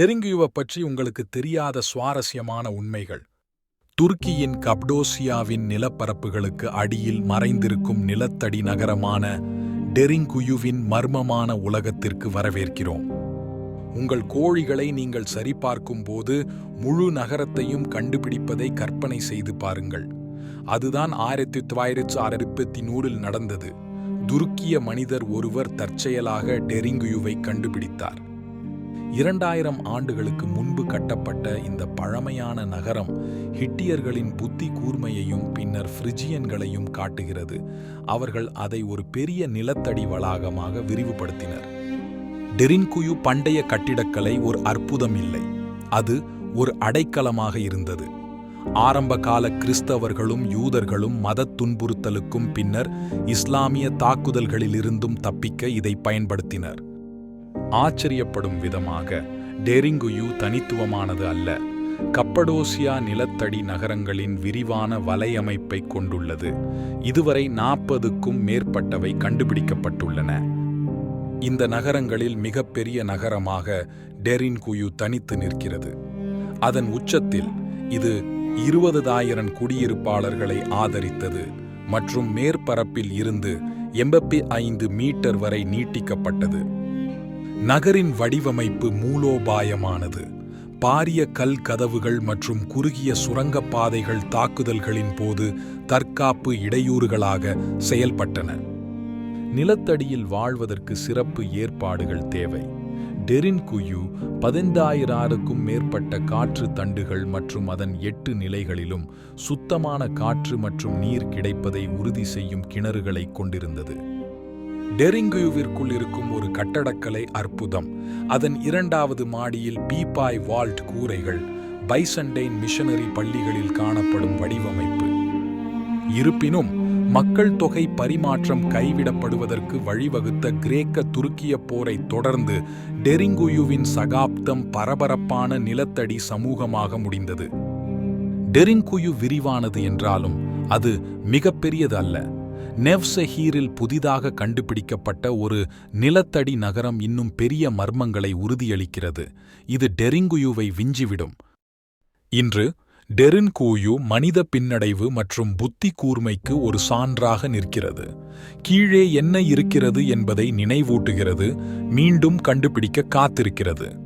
டெரிங்குயுவை பற்றி உங்களுக்கு தெரியாத சுவாரஸ்யமான உண்மைகள். துருக்கியின் கப்டோசியாவின் நிலப்பரப்புகளுக்கு அடியில் மறைந்திருக்கும் நிலத்தடி நகரமான டெரிங்குயுவின் மர்மமான உலகத்திற்கு வரவேற்கிறோம். உங்கள் கோழிகளை நீங்கள் சரிபார்க்கும் போது முழு நகரத்தையும் கண்டுபிடிப்பதை கற்பனை செய்து பாருங்கள். அதுதான் ஆயிரத்தி தொள்ளாயிரத்து அறுபத்தி நூறில் நடந்தது. துருக்கிய மனிதர் ஒருவர் தற்செயலாக டெரிங்குயுவை கண்டுபிடித்தார். இரண்டாயிரம் ஆண்டுகளுக்கு முன்பு கட்டப்பட்ட இந்த பழமையான நகரம் ஹிட்டியர்களின் புத்தி கூர்மையையும் பின்னர் ஃப்ரிஜியன்களையும் காட்டுகிறது. அவர்கள் அதை ஒரு பெரிய நிலத்தடி வளாகமாக விரிவுபடுத்தினர். டெரின்குயு பண்டைய கட்டிடக்கலை ஒரு அற்புதம் இல்லை. அது ஒரு அடைக்கலமாக இருந்தது. ஆரம்பகால கிறிஸ்தவர்களும் யூதர்களும் மதத் துன்புறுத்தலுக்கும் பின்னர் இஸ்லாமிய தாக்குதல்களிலிருந்தும் தப்பிக்க இதை பயன்படுத்தினர். ஆச்சரியப்படும் விதமாக டெரிங்குயு தனித்துவமானது அல்ல. கப்படோசியா நிலத்தடி நகரங்களின் விரிவான வலையமைப்பை கொண்டுள்ளது. இதுவரை நாற்பதுக்கும் மேற்பட்டவை கண்டுபிடிக்கப்பட்டுள்ளன. இந்த நகரங்களில் மிகப்பெரிய நகரமாக டெரின்குயு தனித்து நிற்கிறது. அதன் உச்சத்தில் இது இருபதாயிரம் குடியிருப்பாளர்களை ஆதரித்தது மற்றும் மேற்பரப்பில் இருந்து எண்பத்தி ஐந்து மீட்டர் வரை நீட்டிக்கப்பட்டது. நகரின் வடிவமைப்பு மூலோபாயமானது. பாரிய கல் கதவுகள் மற்றும் குறுகிய சுரங்கப்பாதைகள் தாக்குதல்களின் போது தற்காப்பு இடையூறுகளாக செயல்பட்டன. நிலத்தடியில் வாழ்வதற்கு சிறப்பு ஏற்பாடுகள் தேவை. டெரின் குயு பதினைந்தாயிராருக்கும் மேற்பட்ட காற்று தண்டுகள் மற்றும் அதன் எட்டு நிலைகளிலும் சுத்தமான காற்று மற்றும் நீர் கிடைப்பதை உறுதி செய்யும் கிணறுகளை கொண்டிருந்தது. டெரிங்குயுவிற்குள் இருக்கும் ஒரு கட்டடக்கலை அற்புதம். அதன் இரண்டாவது மாடியில் பீபாய் வால்ட் கூரைகள் பைசண்டைன் மிஷனரி பள்ளிகளில் காணப்படும் வடிவமைப்பு. இருப்பினும் மக்கள் தொகை பரிமாற்றம் கைவிடப்படுவதற்கு வழிவகுத்த கிரேக்க துருக்கிய போரை தொடர்ந்து டெரிங்குயுவின் சகாப்தம் பரபரப்பான நிலத்தடி சமூகமாக முடிந்தது. டெரிங்குயு விரிவானது என்றாலும் அது மிகப்பெரியது அல்ல நெவ்செஹீரில் புதிதாக கண்டுபிடிக்கப்பட்ட ஒரு நிலத்தடி நகரம் இன்னும் பெரிய மர்மங்களை உறுதியளிக்கிறது. இது டெரிங்குயுவை விஞ்சிவிடும். இன்று டெரின்கூயு மனித பின்னடைவு மற்றும் புத்தி கூர்மைக்கு ஒரு சான்றாக நிற்கிறது. கீழே என்ன இருக்கிறது என்பதை நினைவூட்டுகிறது மீண்டும் கண்டுபிடிக்க காத்திருக்கிறது.